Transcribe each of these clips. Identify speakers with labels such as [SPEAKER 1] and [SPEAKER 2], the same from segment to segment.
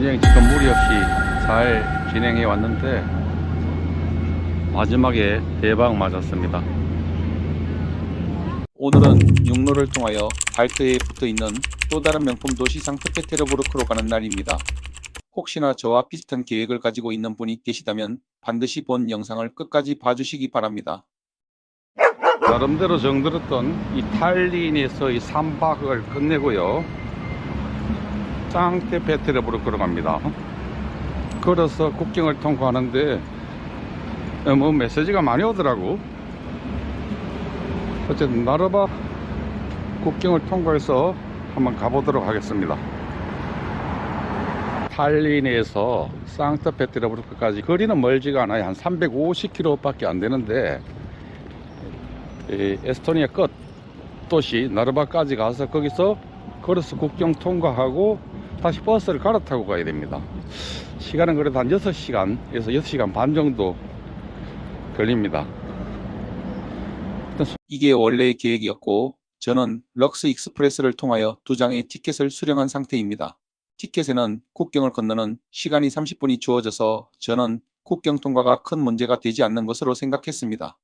[SPEAKER 1] 여행 지금 무리 없이 잘 진행해 왔는데 마지막에 대박 맞았습니다.
[SPEAKER 2] 오늘은 육로를 통하여 발트에 붙어 있는 또 다른 명품 도시 상트페테르부르크로 가는 날입니다. 혹시나 저와 비슷한 계획을 가지고 있는 분이 계시다면 반드시 본 영상을 끝까지 봐주시기 바랍니다.
[SPEAKER 1] 나름대로 정들었던 이 탈린에서 이 3박을 끝내고요. 짱테페테르부르크로 갑니다. 걸어서 국경을 통과하는데 어, 뭐 메시지가 많이 오더라고. 어쨌든 나르바 국경을 통과해서 한번 가보도록 하겠습니다. 탈린에서 상트페테르부르크까지 거리는 멀지가 않아요. 한 350km밖에 안 되는데 이 에스토니아 끝 도시 나르바까지 가서 거기서 걸어서 국경 통과하고 다시 버스를 갈아타고 가야 됩니다. 시간은 그래도 한 6시간에서 6시간 반 정도 걸립니다.
[SPEAKER 2] 이게 원래의 계획이었고 저는 럭스 익스프레스를 통하여 두 장의 티켓을 수령한 상태입니다. 티켓에는 국경을 건너는 시간이 30분이 주어져서 저는 국경 통과가 큰 문제가 되지 않는 것으로 생각했습니다.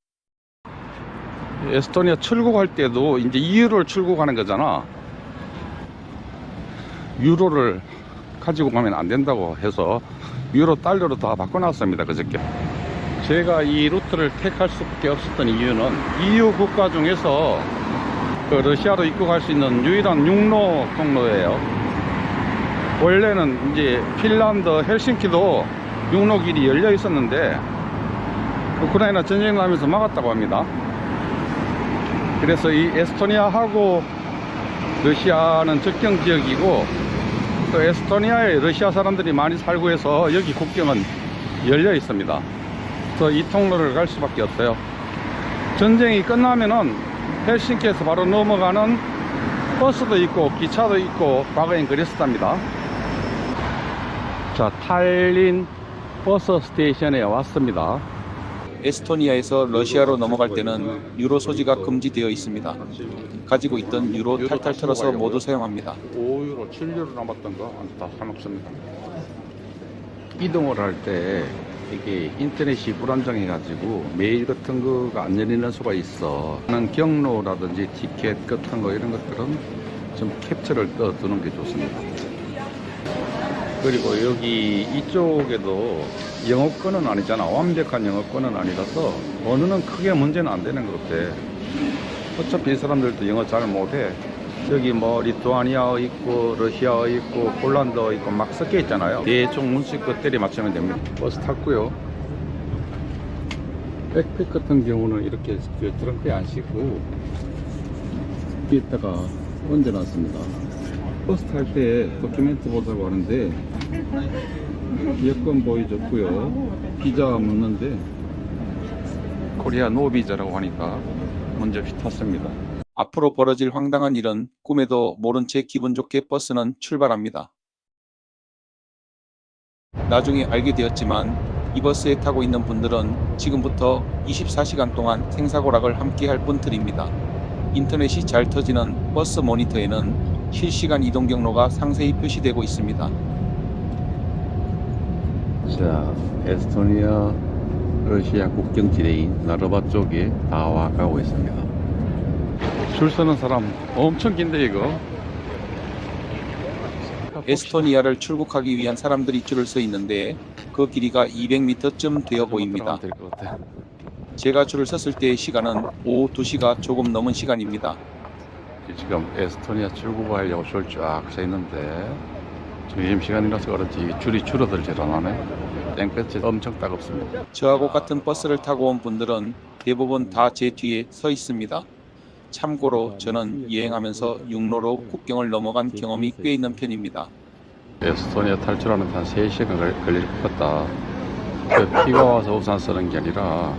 [SPEAKER 1] 에스토니아 출국할 때도 이제 2유로를 출국하는 거잖아. 유로를 가지고 가면 안 된다고 해서 유로 달러로 다 바꿔놨습니다. 그저께. 제가 이 루트를 택할 수밖에 없었던 이유는 EU 국가 중에서 그 러시아로 입국할 수 있는 유일한 육로 통로예요. 원래는 이제 핀란드 헬싱키도 육로 길이 열려 있었는데 우크라이나 전쟁 나면서 막았다고 합니다. 그래서 이 에스토니아하고 러시아는 접경 지역이고 또 에스토니아에 러시아 사람들이 많이 살고 해서 여기 국경은 열려 있습니다. 그래서 이 통로를 갈 수밖에 없어요. 전쟁이 끝나면은 헬싱키에서 바로 넘어가는 버스도 있고 기차도 있고 과거엔 그랬었답니다. 자, 탈린 버스 스테이션에 왔습니다.
[SPEAKER 2] 에스토니아에서 러시아로 넘어갈 때는 유로 소지가 금지되어 있습니다. 가지고 있던 유로 탈탈 털어서 모두 사용합니다.
[SPEAKER 1] 5유로, 7유로 남았던 거다 사먹습니다. 이동을 할 때 이게 인터넷이 불안정해가지고 메일 같은 거가 안 열리는 수가 있어. 는 경로라든지 티켓 같은 거 이런 것들은 좀 캡처를 떠두는 게 좋습니다. 그리고 여기 이쪽에도 영어권은 아니잖아. 완벽한 영어권은 아니라서 언어는 크게 문제는 안 되는 것 같아. 어차피 이 사람들도 영어 잘 못해. 여기 뭐 리투아니아어 있고 러시아어 있고 폴란드어 있고 막 섞여 있잖아요. 대충 문식껏 때리 맞추면 됩니다. 버스 탔고요. 백팩 같은 경우는 이렇게 그 트렁크에 안 싣고 뒤에다가 얹어놨습니다. 버스 탈 때 도큐멘트 보자고 하는데 여권 보여줬고요. 비자 묻는데 코리아 노비자라고 하니까 먼저 탔습니다.
[SPEAKER 2] 앞으로 벌어질 황당한 일은 꿈에도 모른 채 기분 좋게 버스는 출발합니다. 나중에 알게 되었지만 이 버스에 타고 있는 분들은 지금부터 24시간 동안 생사고락을 함께 할 분들입니다. 인터넷이 잘 터지는 버스 모니터에는 실시간 이동 경로가 상세히 표시되고 있습니다.
[SPEAKER 1] 자, 에스토니아 러시아 국경 지대인 나르바 쪽에 다 와가고 있습니다. 줄 서는 사람 엄청 긴데 이거.
[SPEAKER 2] 에스토니아를 출국하기 위한 사람들이 줄을 서 있는데 그 길이가 200m쯤 되어 보입니다. 제가 줄을 섰을 때의 시간은 오후 2시가 조금 넘은 시간입니다.
[SPEAKER 1] 지금 에스토니아 출국하려고 줄 쫙 서 있는데 점심 시간이라서 그런지 줄이 줄어들질 않네. 땡볕이 엄청 따갑습니다.
[SPEAKER 2] 저하고 같은 버스를 타고 온 분들은 대부분 다 제 뒤에 서 있습니다. 참고로 저는 여행하면서 육로로 국경을 넘어간 경험이 꽤 있는 편입니다.
[SPEAKER 1] 에스토니아 탈출하는 한 3시간 걸- 걸릴 것 같다. 그 비가 와서 우산 쓰는 게 아니라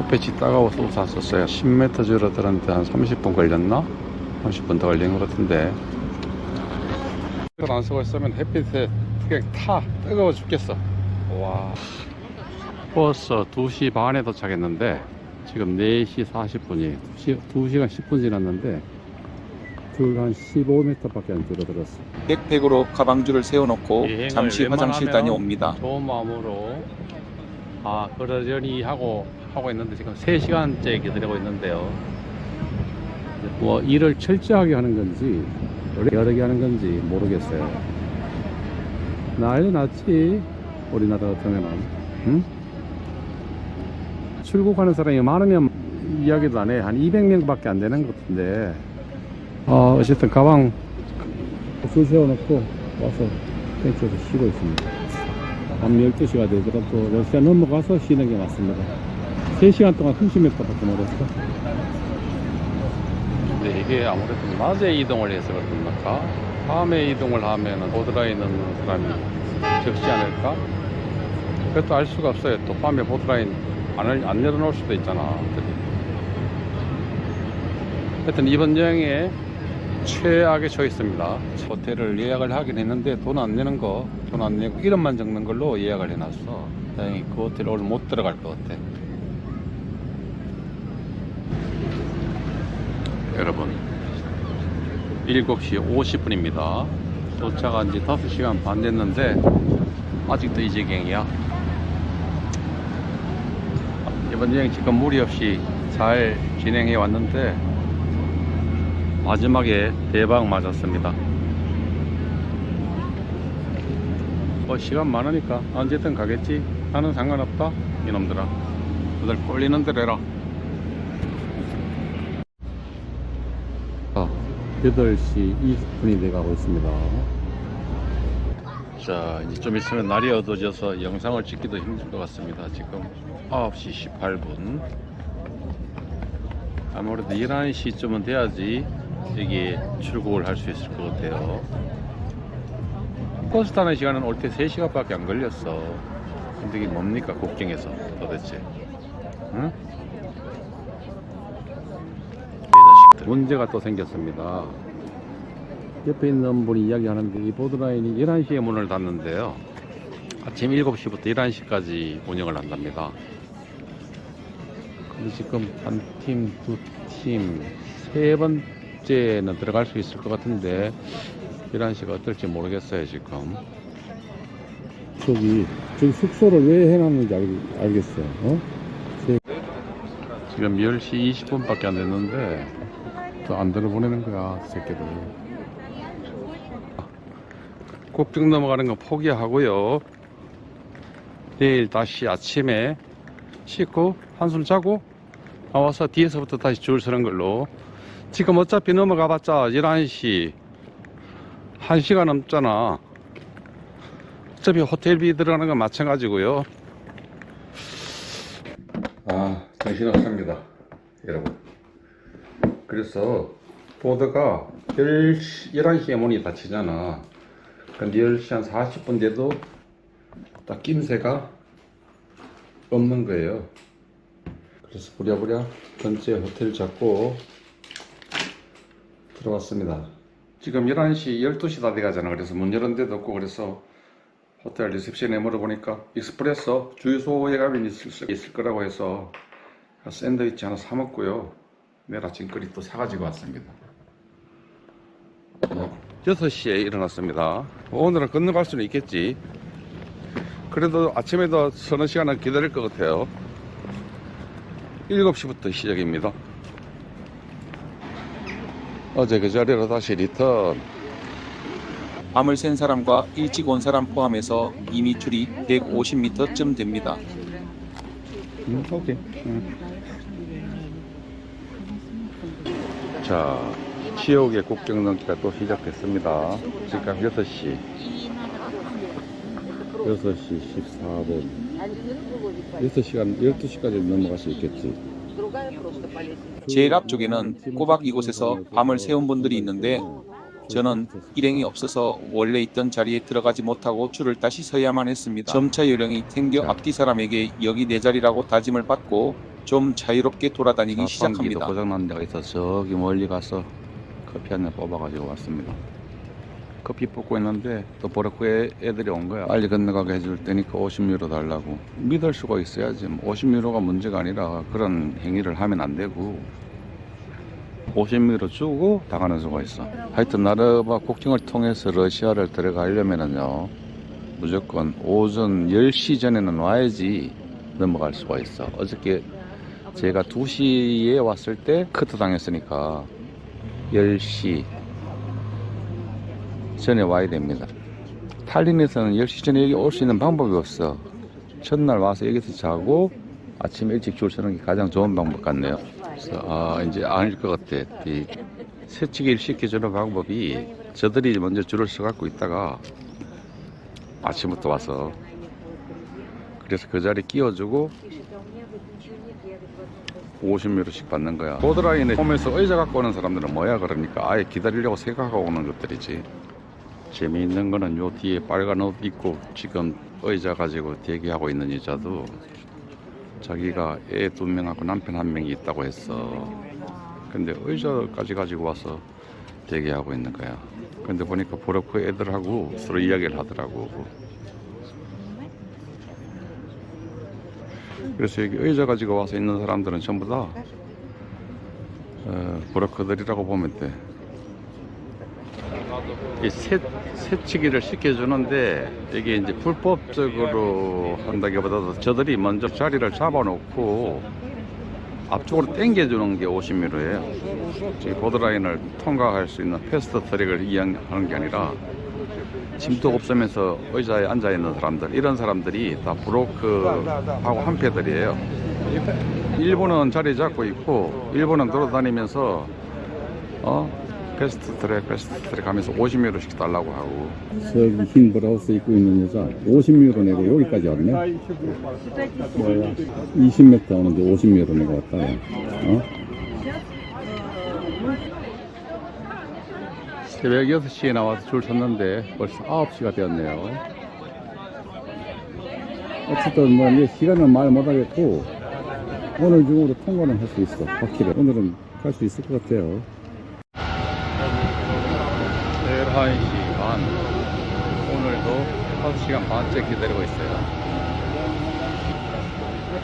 [SPEAKER 1] 햇볕이 따가워서 우산 썼어요. 10m 줄어드는데 한 30분 걸렸나? 30분 더 걸린 것 같은데. 이걸 안 쓰고 있으면 햇빛에 그냥 타 뜨거워 죽겠어. 와. 버스 2시 반에 도착했는데 지금 4시 40분이 2시, 2시간 10분 지났는데 줄한 15m밖에 안 줄어들었어.
[SPEAKER 2] 백팩으로 가방줄을 세워놓고 잠시 화장실 다녀옵니다.
[SPEAKER 1] 좋은 마음으로 아 그러저니 하고 하고 있는데 지금 3시간째 기다리고 있는데요. 뭐 일을 철저하게 하는 건지 여러 개 하는 건지 모르겠어요. 난리 났지 우리나라 같으면은 응? 출국하는 사람이 많으면 이야기도 안 해. 한 200명 밖에 안 되는 것 같은데. 어, 어쨌든 가방 줄 세워놓고 와서 벤치에서 쉬고 있습니다. 밤 12시가 되더라도 10시가 넘어가서 쉬는 게 맞습니다. 3시간 동안 30m밖에 못 했어. 근데 이게 아무래도 낮에 이동을 해서 그런가? 밤에 이동을 하면 보드라인 있는 사람이 적지 않을까? 그것도 알 수가 없어요. 또 밤에 보드라인 안, 을- 안 내려놓을 수도 있잖아. 하여튼 이번 여행에 최악의 초이스입니다. 호텔을 예약을 하긴 했는데 돈 안 내는 거, 돈 안 내고 이름만 적는 걸로 예약을 해놨어. 다행히 그 호텔 오늘 못 들어갈 것 같아. 여러분, 7시 50분입니다. 도착한 지 5시간 반 됐는데, 아직도 이 지경이야. 이번 여행 지금 무리 없이 잘 진행해 왔는데, 마지막에 대박 맞았습니다. 뭐 시간 많으니까 언제든 가겠지. 나는 상관없다. 이놈들아. 너들 꼴리는 대로 해라. 아, 8시 20분이 돼가고 있습니다. 자, 이제 좀 있으면 날이 어두워져서 영상을 찍기도 힘들 것 같습니다. 지금 9시 18분. 아무래도 11시쯤은 돼야지 여기 출국을 할 수 있을 것 같아요. 버스 타는 시간은 올 때 3시간 밖에 안 걸렸어. 근데 이게 뭡니까, 국경에서 도대체. 응? 이 자식들. 문제가 또 생겼습니다. 옆에 있는 분이 이야기하는데 이 보드라인이 11시에 문을 닫는데요. 아침 7시부터 11시까지 운영을 한답니다. 근데 지금 한 팀, 두 팀, 세 번째는 들어갈 수 있을 것 같은데 11시가 어떨지 모르겠어요 지금 저기 저기 숙소를 왜 해놨는지 알, 알겠어요 어? 지금 10시 20분밖에 안 됐는데 또안 들어보내는 거야 새끼들. 꼭쭉 넘어가는 거 포기하고요. 내일 다시 아침에 씻고 한숨 자고 나와서 뒤에서부터 다시 줄 서는 걸로. 지금 어차피 넘어가 봤자 11시 1시간 넘잖아. 어차피 호텔비 들어가는 건 마찬가지고요. 아 정신없습니다 여러분 그래서 보드가 10시, 11시에 문이 닫히잖아 근데 10시 한 40분 돼도 딱 낌새가 없는 거예요 그래서 부랴부랴 근처에 호텔 잡고 들어왔습니다. 지금 11시, 12시 다 돼가잖아. 그래서 문 열은 데도 없고 그래서 호텔 리셉션에 물어보니까 익스프레소 주유소에 가면 있을, 수- 있을 거라고 해서 샌드위치 하나 사 먹고요. 내일 아침 거리 또 사가지고 왔습니다. 6시에 일어났습니다. 오늘은 건너갈 수는 있겠지. 그래도 아침에도 서너 시간은 기다릴 것 같아요. 7시부터 시작입니다. 어제 그 자리로 다시 리턴.
[SPEAKER 2] 밤을 샌 사람과 일찍 온 사람 포함해서 이미 줄이 150m쯤 됩니다.
[SPEAKER 1] 음, 오케이. 음. 자, 지옥의 국경 넘기가 또 시작됐습니다. 지금 6시. 6시 14분. 6시간, 12시까지 넘어갈 수 있겠지.
[SPEAKER 2] 제일 앞쪽에는 꼬박 이곳에서 밤을 새운 분들이 있는데 저는 일행이 없어서 원래 있던 자리에 들어가지 못하고 줄을 다시 서야만 했습니다. 점차 요령이 생겨 앞뒤 사람에게 여기 내 자리라고 다짐을 받고 좀 자유롭게 돌아다니기 시작합니다.
[SPEAKER 1] 고장난 데가 있어서 저기 멀리 가서 커피 한 잔 뽑아가지고 왔습니다. 커피 뽑고 있는데 또 애- 애들이 온 거야. 빨리 건너가게 해줄 테니까 50유로 달라고. 믿을 수가 있어야지. 뭐 50유로가 문제가 아니라 그런 행위를 하면 안 되고. 50미로 주고 당하는 수가 있어. 하여튼 나르바 국경을 통해서 러시아를 들어가려면은요, 무조건 오전 10시 전에는 와야지 넘어갈 수가 있어. 어저께 제가 2시에 왔을 때 커트 당했으니까 10시 전에 와야 됩니다. 탈린에서는 10시 전에 여기 올 수 있는 방법이 없어. 첫날 와서 여기서 자고 아침 일찍 줄 서는 게 가장 좋은 방법 같네요. 그래서 아 이제 아닐 것 같아. 이 새치기를 시켜주는 방법이 저들이 먼저 줄을 서갖고 있다가 아침부터 와서 그래서 그 자리 끼워주고 50유로씩 받는 거야. 보드라인에 오면서 의자 갖고 오는 사람들은 뭐야 그러니까 아예 기다리려고 생각하고 오는 것들이지. 재미있는 거는 요 뒤에 빨간 옷 입고 지금 의자 가지고 대기하고 있는 여자도 자기가 애 두 명하고 남편 한 명이 있다고 했어. 근데 의자까지 가지고 와서 대기하고 있는 거야. 근데 보니까 보르크 애들하고 서로 이야기를 하더라고. 그래서 여기 의자 가지고 와서 있는 사람들은 전부 다 어, 보르크들이라고 보면 돼. 이 새, 새치기를 시켜주는데 이게 이제 불법적으로 한다기보다도 저들이 먼저 자리를 잡아놓고 앞쪽으로 당겨주는 게 50m예요. 이 보드라인을 통과할 수 있는 패스트 트랙을 이용하는 게 아니라 짐도 없으면서 의자에 앉아 있는 사람들 이런 사람들이 다 브로크하고 한패들이에요. 일본은 자리 잡고 있고 일본은 돌아다니면서 어? 패스트 트랙 패스트 트랙 하면서 50유로씩 달라고 하고. 저기 흰 브라우스 입고 있는 여자 50유로 내고 여기까지 왔네? 뭐야? 20m 오는데 50유로 내고 왔다. 어? 새벽 6시에 나와서 줄 섰는데 벌써 9시가 되었네요. 어쨌든 뭐 이제 시간은 말 못하겠고 오늘 중으로 통과는 할 수 있어. 확실히 오늘은 갈 수 있을 것 같아요. 11시 반. 오늘도 5시간 반째 기다리고 있어요.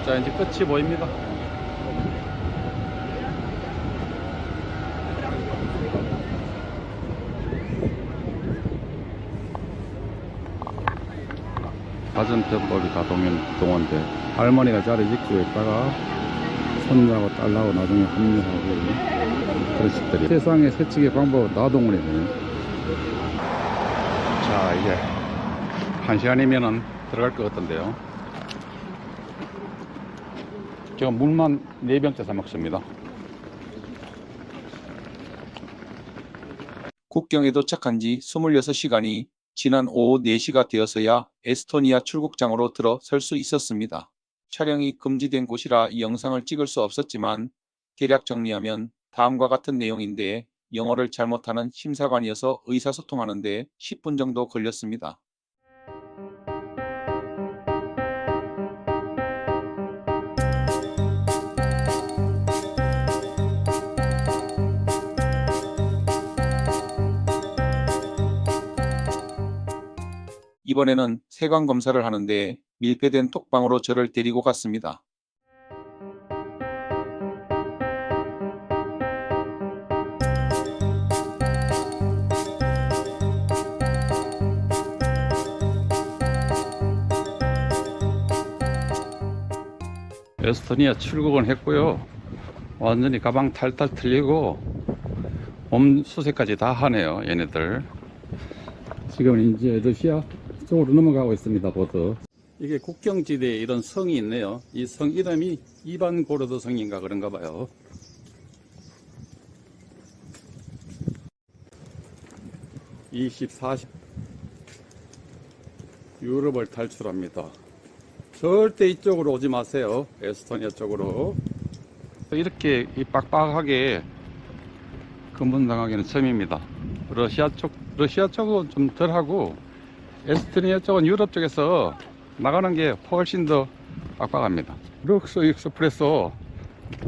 [SPEAKER 1] 자 이제 끝이 보입니다 가전편법이 가동된 동안데 할머니가 자리 짓고 있다가 손자하고 딸하고 나중에 합류하고 그런 식들이. 세상의 새치기 방법은 다 동원이 되네. 자 이제 한 시간이면은 들어갈 것 같던데요. 제가 물만 4병째 사 먹습니다.
[SPEAKER 2] 국경에 도착한 지 26시간이 지난 오후 4시가 되어서야 에스토니아 출국장으로 들어설 수 있었습니다. 촬영이 금지된 곳이라 이 영상을 찍을 수 없었지만 대략 정리하면 다음과 같은 내용인데 영어를 잘못하는 심사관이어서 의사소통하는데 10분 정도 걸렸습니다. 이번에는 세관 검사를 하는데 밀폐된 톡방으로 저를 데리고 갔습니다.
[SPEAKER 1] 에스토니아 출국은 했고요. 완전히 가방 탈탈 틀리고 몸 수색까지 다 하네요. 얘네들. 지금 이제 러시아 쪽으로 넘어가고 있습니다. 보드. 이게 국경지대에 이런 성이 있네요. 이 성 이름이 이반고르드 성인가 그런가 봐요. (20, 40) 유럽을 탈출합니다. 절대 이쪽으로 오지 마세요. 에스토니아 쪽으로. 이렇게 이 빡빡하게 근본당하기는 처음입니다. 러시아 쪽, 러시아 쪽은 좀 덜하고 에스토니아 쪽은 유럽 쪽에서 나가는 게 훨씬 더 빡빡합니다. 럭스 익스프레소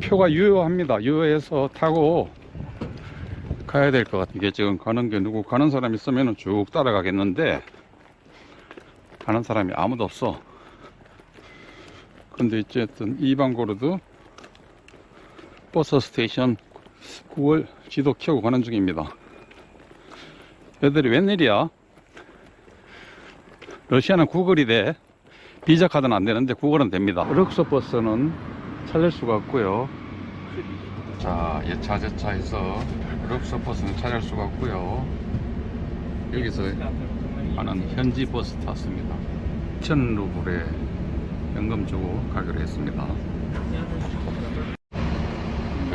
[SPEAKER 1] 표가 유효합니다. 유효해서 타고 가야 될 것 같아요. 이게 지금 가는 게 누구 가는 사람 있으면 쭉 따라가겠는데 가는 사람이 아무도 없어. 근데 어쨌든 이방고르도 버스 스테이션 9월 지도 켜고 가는 중입니다. 애들이 웬일이야? 러시아는 구글이 돼. 비자 카드는 안 되는데 구글은 됩니다. 럭서 버스는 찾을 수가 없고요. 자, 예차제차에서 럭서 버스는 찾을 수가 없고요. 여기서 하는 현지 버스 탔습니다. 2천 루블에 연금 주고 가기로 했습니다.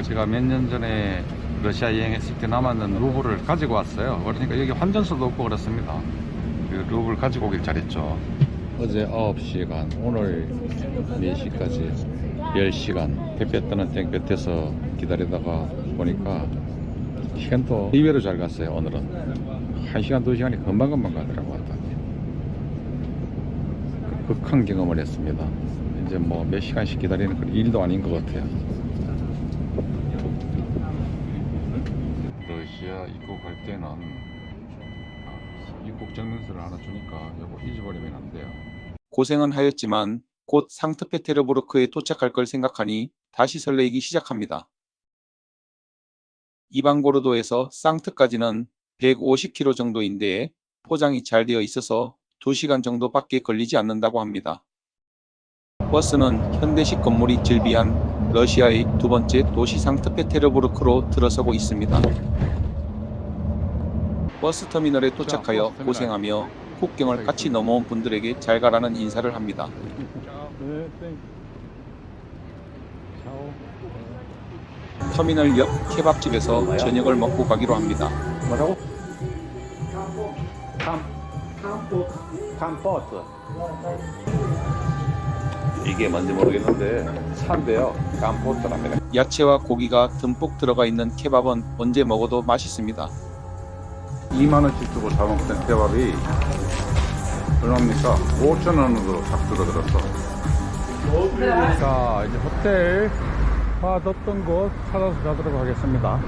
[SPEAKER 1] 제가 몇 년 전에 러시아 여행했을 때 남았는 루블을 가지고 왔어요. 그러니까 여기 환전소도 없고 그렇습니다. 그 루블 가지고 오길 잘했죠. 어제 9시간, 오늘 4시까지 10시간 햇볕 뜨는 땡볕에서 기다리다가 보니까 시간도 의외로 잘 갔어요, 오늘은. 1시간, 2시간이 금방금방 가더라고요. 극한 경험을 했습니다. 이제 뭐 몇 시간씩 기다리는 그런 일도 아닌 것 같아요. 러시아 입국할 때는 입 국 증명서를 하나 주니까 이거 잊어버리면 안 돼요.
[SPEAKER 2] 고생은 하였지만 곧 상트페테르부르크에 도착할 걸 생각하니 다시 설레이기 시작합니다. 이방고르도에서 상트까지는 150km 정도인데 포장이 잘 되어 있어서 2시간 정도밖에 걸리지 않는다고 합니다. 버스는 현대식 건물이 즐비한 러시아의 두 번째 도시 상트페테르부르크로 들어서고 있습니다. 버스 터미널에 도착하여 고생하며 국경을 같이 넘어온 분들에게 잘 가라는 인사를 합니다.
[SPEAKER 1] 네,
[SPEAKER 2] 터미널 옆 케밥집에서 저녁을 먹고 가기로 합니다.
[SPEAKER 1] 뭐라고? 캄, 캄포트. 이게 뭔지 모르겠는데 산대요. 캄포트랍니다.
[SPEAKER 2] 야채와 고기가 듬뿍 들어가 있는 케밥은 언제 먹어도 맛있습니다.
[SPEAKER 1] 2만 원씩 주고 사 먹던 케밥이 얼마입니까? 5천 원으로 딱 줄어들었어. 자, 이제 호텔 받았던 곳 찾아서 가도록 하겠습니다.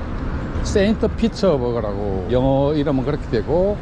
[SPEAKER 1] 세인트 피처 버거라고 영어 이름은 그렇게 되고